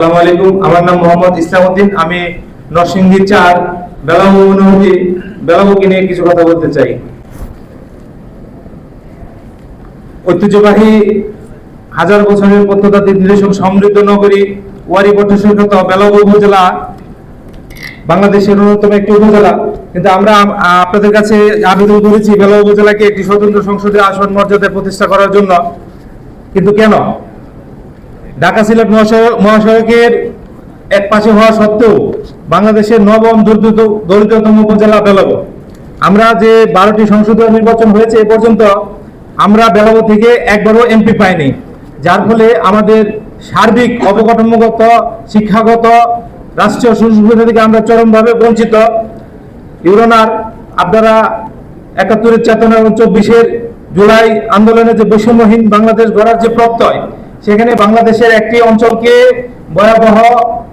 আসসালামু আলাইকুম, আমার নাম মোহাম্মদ আমি নরসিংদী চার নিয়ে কিছু কথা বলতে চাই। ঐতিহ্যবাহী হাজার বছরের সমৃদ্ধ নগরী ওয়ারি উপজেলা বাংলাদেশের অন্যতম একটি উপজেলা। কিন্তু আমরা আপনাদের কাছে আবেদন করেছি বেলাবু উপজেলাকে একটি স্বতন্ত্র সংসদীয় আসন মর্যাদা প্রতিষ্ঠা করার জন্য। কিন্তু কেন? ঢাকা সিলেট মহাসড়ক- মহাসড়কের এক পাশে হওয়া সত্ত্বেও বাংলাদেশের নবম দরিদ্র দরিদ্রতম উপজেলা বেলাবো। আমরা যে বারোটি সংসদীয় নির্বাচন হয়েছে এ পর্যন্ত আমরা বেলাবো থেকে একবারও এমপি পাইনি, যার ফলে আমাদের সার্বিক অবকাঠামোগত, শিক্ষাগত, রাষ্ট্রীয় সুযোগ থেকে আমরা চরমভাবে বঞ্চিত। ইউরোনার, আপনারা একাত্তরের চেতনা এবং চব্বিশের জুলাই আন্দোলনে যে বৈষম্যহীন বাংলাদেশ গড়ার যে প্রত্যয় সেখানে বাংলাদেশের একটি অঞ্চলকে ভয়াবহ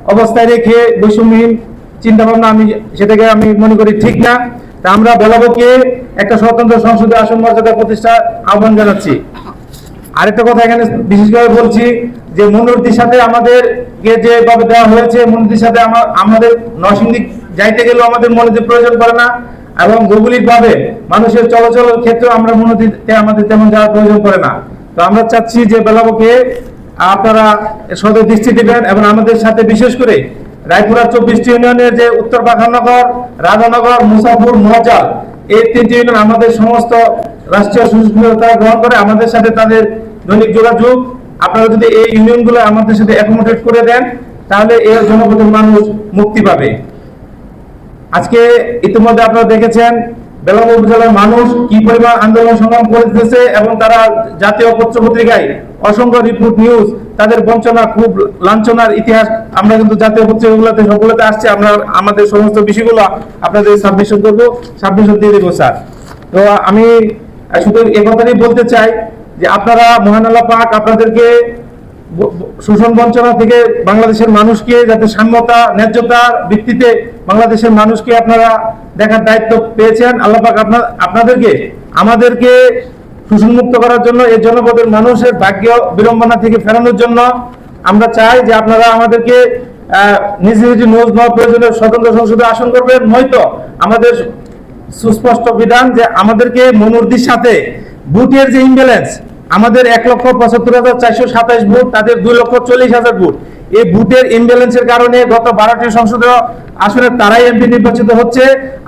অবস্থায় রেখে বৈষম্যহীন চিন্তা ভাবনা আমি সেটাকে আমি মনে করি ঠিক না। তা আমরা বেলাবকে একটা স্বতন্ত্র সংসদে আসন মর্যাদা প্রতিষ্ঠা আহ্বান জানাচ্ছি। আরেকটা কথা এখানে বিশেষভাবে বলছি যে মনোরতির সাথে আমাদের যেভাবে দেওয়া হয়েছে মনোরতির সাথে আমা- আমাদের নরসিংদী যাইতে গেলেও আমাদের মনোনীত প্রয়োজন পড়ে না এবং ভৌগোলিক ভাবে মানুষের চলাচলের ক্ষেত্রে আমরা মনোনীতে আমাদের তেমন যাওয়ার প্রয়োজন পড়ে না। তো আমরা চাচ্ছি যে বেলাবকে আপনারা সদয় দৃষ্টি দিবেন এবং আমাদের সাথে বিশেষ করে রায়পুরা চব্বিশটি ইউনিয়নের যে উত্তর বাখাননগর রাধানগর, মুসাফুর, মহাজাল, এই তিনটি ইউনিয়ন আমাদের সমস্ত রাষ্ট্রীয় সুবিধা গ্রহণ করে আমাদের সাথে তাদের দৈনিক যোগাযোগ। আপনারা যদি এই ইউনিয়নগুলো আমাদের সাথে অ্যাকোমোডেট করে দেন, তাহলে এর জনপদের মানুষ মুক্তি পাবে। আজকে ইতিমধ্যে আপনারা দেখেছেন বেলাম উপজেলার মানুষ কি পরিমাণ আন্দোলন সংগ্রাম করতেছে এবং তারা জাতীয় পত্র পত্রিকায় অসংখ্য রিপোর্ট নিউজ তাদের বঞ্চনা, খুব লাঞ্ছনার ইতিহাস, আমরা কিন্তু জাতীয় পত্রিকাগুলোতে সবগুলোতে আসছে, আমরা আমাদের সমস্ত বিষয়গুলো আপনাদের সাবমিশন করব। সাবমিশন দিয়ে দেবো, স্যার। তো আমি শুধু এ কথাটাই বলতে চাই যে আপনারা মহান পাক আপনাদেরকে শোষণ বঞ্চনা থেকে বাংলাদেশের মানুষকে যাতে সাম্যতা, ন্যায্যতার ভিত্তিতে বাংলাদেশের মানুষকে আপনারা দেখার দায়িত্ব পেয়েছেন আল্লাহ পাক আপনার, আপনাদেরকে, আমাদেরকে মুক্ত করার জন্য এই জনপদের মানুষের ভাগ্য বিড়ম্বনা থেকে ফেরানোর জন্য আমরা চাই যে আপনারা আমাদেরকে নিজ নিজ নোজ নেওয়া প্রয়োজনে স্বতন্ত্র সংসদে আসন করবেন। নয়তো আমাদের সুস্পষ্ট বিধান যে আমাদেরকে মনুরদির সাথে বুটের যে ইমব্যালেন্স আমাদের এক লক্ষ পঁচাত্তর হাজার চারশো সাতাশ ভোট, তাদের দুই লক্ষ চল্লিশ হাজার ভোট। এই ভোটের ইমব্যালেন্সের কারণে গত বারোটি সংসদীয় আসনে তারাই এমপি নির্বাচিত হচ্ছে।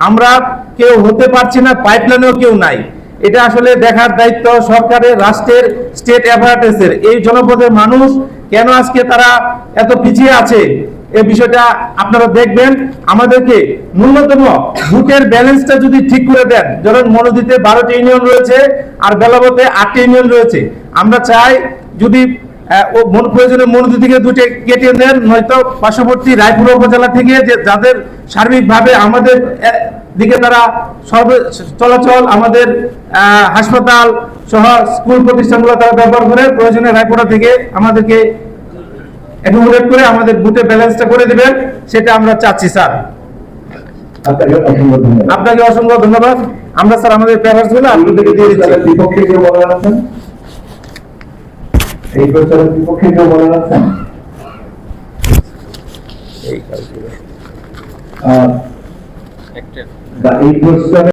আমরা কেউ হতে পারছি না পাইপলাইনেও কেউ নাই। এটা আসলে দেখার দায়িত্ব সরকারের, রাষ্ট্রের স্টেট অ্যাপারেটাসের এই জনপদের মানুষ কেন আজকে তারা এত পিছিয়ে আছে? এই বিষয়টা আপনারা দেখবেন। আমাদেরকে ন্যূনতম ভোটের ব্যালেন্সটা যদি ঠিক করে দেন, ধরেন মনোদিতে বারোটি ইউনিয়ন রয়েছে আর বেলাবতে আটটি ইউনিয়ন রয়েছে। আমরা চাই যদি ও মন প্রয়োজনে মনোদি থেকে দুটো কেটে দেন নয়তো পার্শ্ববর্তী রায়পুর উপজেলা থেকে যে যাদের সার্বিকভাবে আমাদের দিকে তারা সর্ব চলাচল আমাদের হাসপাতাল সহ স্কুল প্রতিষ্ঠানগুলো তারা ব্যবহার করে প্রয়োজনে রায়পুরা থেকে আমাদেরকে অ্যাকোমোডেট করে আমাদের বুথে ব্যালেন্সটা করে দিবেন সেটা আমরা চাচ্ছি স্যার। আপনাকে অসংখ্য ধন্যবাদ। আমরা স্যার আমাদের পেপারস আপনাদেরকে দিয়ে দিচ্ছি। বিপক্ষে কেউ বলা এই প্রচারের বিপক্ষে কেউ বলে রাখছেন এই প্রচারে